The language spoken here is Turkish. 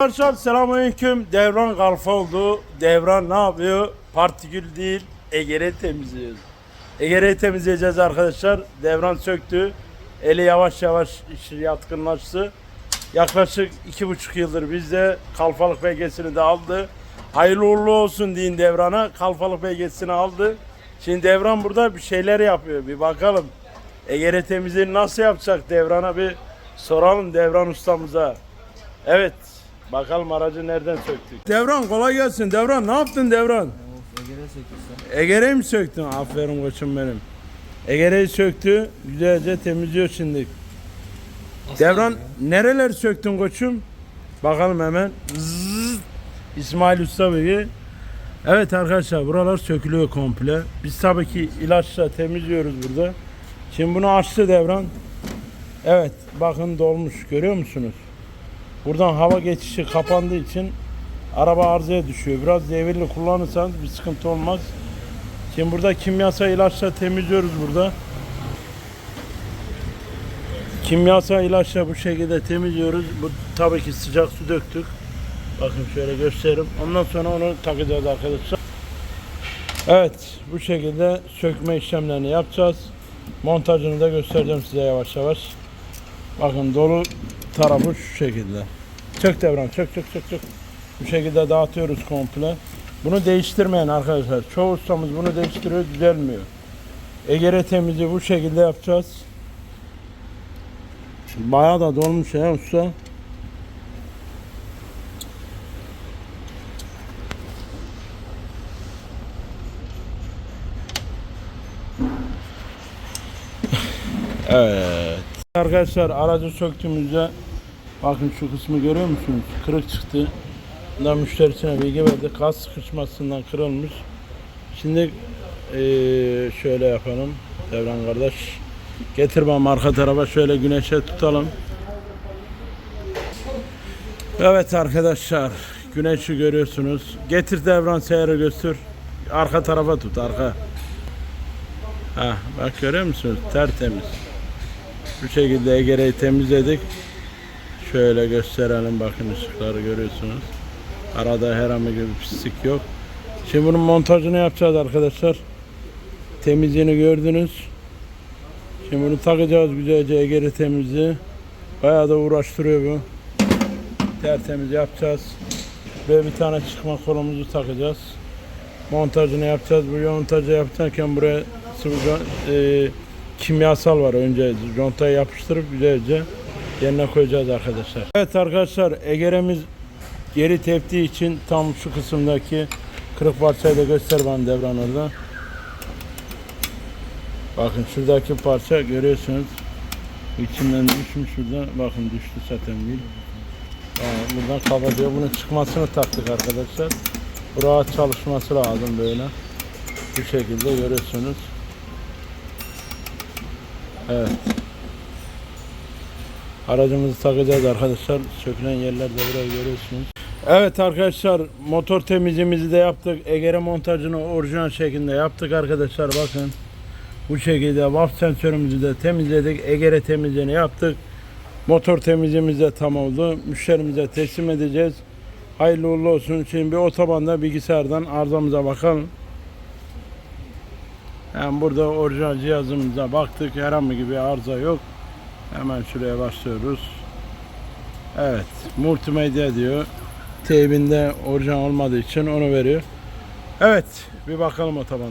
Arkadaşlar selamünaleyküm. Devran kalfa oldu. Devran ne yapıyor? Partikül değil, egere temizliyoruz. Egereyi temizleyeceğiz arkadaşlar. Devran söktü. Eli yavaş yavaş işi yatkınlaştı. Yaklaşık iki buçuk yıldır bizde kalfalık belgesini de aldı. Hayırlı uğurlu olsun deyin Devran'a. Kalfalık belgesini aldı. Şimdi Devran burada bir şeyler yapıyor. Bir bakalım. Egere temizliğini nasıl yapacak Devran'a bir soralım Devran ustamıza. Evet. Bakalım aracı nereden söktük. Devran kolay gelsin. Devran ne yaptın Devran? Egere'yi mi söktün? Aferin koçum benim. Egere'yi söktü. Güzelce temizliyor şimdi. Devran nereler söktün koçum? Bakalım hemen. Zzz. İsmail Usta Bey. Evet arkadaşlar buralar sökülüyor komple. Biz tabii ki ilaçla temizliyoruz burada. Şimdi bunu açtı Devran. Evet bakın dolmuş görüyor musunuz? Buradan hava geçişi kapandığı için araba arızaya düşüyor. Biraz devirli kullanırsanız bir sıkıntı olmaz. Şimdi burada kimyasal ilaçla temizliyoruz burada. Kimyasal ilaçla bu şekilde temizliyoruz. Bu tabii ki sıcak su döktük. Bakın şöyle göstereyim. Ondan sonra onu takacağız arkadaşlar. Evet bu şekilde sökme işlemlerini yapacağız. Montajını da göstereceğim size yavaş yavaş. Bakın dolu tarafı şu şekilde. Çök devran çök çök çök çök. Bu şekilde dağıtıyoruz komple. Bunu değiştirmeyin arkadaşlar. Çoğu ustamız bunu değiştiriyor düzelmiyor. Egere temizliği bu şekilde yapacağız. Bayağı da dolmuş ya usta. Evet. Arkadaşlar aracı söktüğümüzde bakın şu kısmı görüyor musunuz? Kırık çıktı. Da müşterisine bilgi verdi. Gaz sıkışmasından kırılmış. Şimdi eee, şöyle yapalım. Devran kardeş. Getir bana arka tarafa şöyle güneşe tutalım. Evet arkadaşlar. Güneşi görüyorsunuz. Getir devran seyri göster. Arka tarafa tut arka. Ha, bak görüyor musunuz? Tertemiz. Bu şekilde Egere'yi temizledik. Şöyle gösterelim bakın ışıkları görüyorsunuz. Arada herhangi bir pislik yok. Şimdi bunun montajını yapacağız arkadaşlar. Temizliğini gördünüz. Şimdi bunu takacağız güzelce Egere temizliği. Bayağı da uğraştırıyor bu. Tertemiz yapacağız. Böyle bir tane çıkma kolumuzu takacağız. Montajını yapacağız. Bu montajı yaparken buraya sıvı e, kimyasal var önce contaya yapıştırıp güzelce yerine koyacağız arkadaşlar. Evet arkadaşlar Egere'miz geri teptiği için tam şu kısımdaki kırık parçayı da göster bana Devran orada. Bakın şuradaki parça görüyorsunuz. İçinden düşmüş şurada. Bakın düştü zaten bir. Yani buradan kapatıyor. Bunun çıkmasını taktık arkadaşlar. Rahat çalışması lazım böyle. Bu şekilde görüyorsunuz. Evet. Aracımızı takacağız arkadaşlar. Sökülen yerlerde burayı görüyorsunuz. Evet arkadaşlar motor temizliğimizi de yaptık. Egere montajını orijinal şekilde yaptık arkadaşlar bakın. Bu şekilde WAP sensörümüzü de temizledik. Egere temizliğini yaptık. Motor temizliğimiz de tam oldu. Müşterimize teslim edeceğiz. Hayırlı uğurlu olsun. Şimdi bir otobanda bilgisayardan arızamıza bakalım. Yani burada orijinal cihazımıza baktık. Herhangi bir arıza yok. Hemen şuraya başlıyoruz. Evet. Multimedya diyor. Teybinde orijinal olmadığı için onu veriyor. Evet. Bir bakalım otoban.